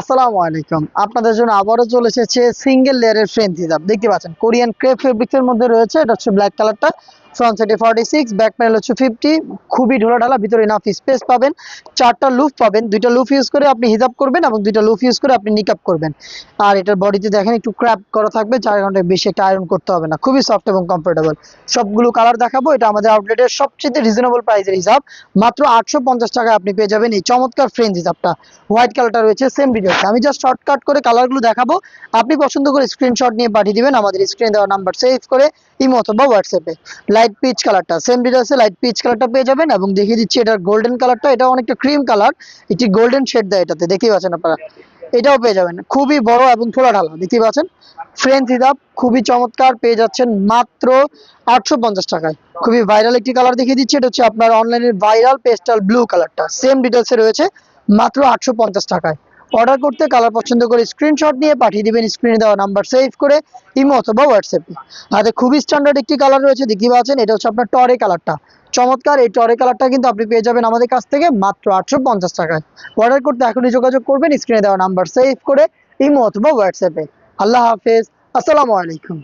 আসসালামু আলাইকুম। আপনাদের জন্য আবারও চলে এসেছে সিঙ্গেল লেয়ারের ফ্রেন্ড হিজাব দেখতে পাচ্ছেন কোরিয়ান ক্রেপ ফেব্রিক্সের মধ্যে রয়েছে, এটা হচ্ছে ব্ল্যাক কালারটা ফ্রন্ট সাইডে ফর্টি সিক্স ব্যাক প্যানেল হচ্ছে ফিফটি খুবই ঢোলা ঢালা ভিতরে ইনাফ স্পেস পাবেন। চারটা লুফ পাবেন, দুইটা লুফ ইউজ করে আপনি হিজাব করবেন এবং দুইটা লুফ ইউজ করে আপনি নিকাপ করবেন। আর এটার বডিতে দেখেন, একটু ক্র্যাপ করা থাকবে, চার ঘন্টায় বেশি একটা আয়রন করতে হবে না। খুবই সফট এবং কমফোর্টেবল সবগুলো কালার দেখাবো, এটা আমাদের আউটলেটের সবচেয়ে রিজনেবল প্রাইসের হিসাব মাত্র আটশো পঞ্চাশ টাকায় আপনি পেয়ে যাবেন এই চমৎকার ফ্রেঞ্চ হিসাবটা হোয়াইট কালারটা রয়েছে সেম ভিডিওতে আমি জাস্ট শর্টকাট করে কালারগুলো দেখাবো। আপনি পছন্দ করে স্ক্রিনশট নিয়ে পাঠিয়ে দিবেন, আমাদের স্ক্রিনে দেওয়া নাম্বার সেভ করে ইমো অথবা হোয়াটসঅ্যাপে লাইট পিচ কালারটা সেম ডিটেলসে লাইট পিচ কালারটা পেয়ে যাবেন এবং দেখিয়ে দিচ্ছি এটার গোল্ডেন কালারটা এটা অনেকটা ক্রিম কালার একটি গোল্ডেন শেড দেয় এটাতে, দেখতেই পাচ্ছেন আপনারা। এটাও পেয়ে যাবেন। খুবই বড় এবং থোড়া ঢালা, দেখতেই পাচ্ছেন? ফ্রেঞ্চ হিসাব খুবই চমৎকার, পেয়ে যাচ্ছেন মাত্র আটশো পঞ্চাশ টাকায়। খুবই ভাইরাল একটি কালার দেখিয়ে দিচ্ছি, এটা হচ্ছে আপনার অনলাইনের ভাইরাল পেস্টাল ব্লু কালারটা সেম ডিটেলসে রয়েছে, মাত্র আটশো পঞ্চাশ টাকায়। অর্ডার করতে কালার পছন্দ করে স্ক্রিনশট নিয়ে পাঠিয়ে দিবেন স্ক্রিনে দেওয়া নাম্বার সেভ করে ইমো অথবা হোয়াটসঅ্যাপে হাতে খুবই স্ট্যান্ডার্ড একটি কালার রয়েছে দেখতে পাচ্ছেন, এটা হচ্ছে আপনার টরে কালারটা চমৎকার, এই টরে কালারটা কিন্তু আপনি পেয়ে যাবেন আমাদের কাছ থেকে মাত্র আটশো পঞ্চাশ টাকায়। অর্ডার করতে এখনই যোগাযোগ করবেন স্ক্রিনে দেওয়া নাম্বার সেভ করে ইমো অথবা হোয়াটসঅ্যাপে আল্লাহ হাফেজ, আসসালামু আলাইকুম।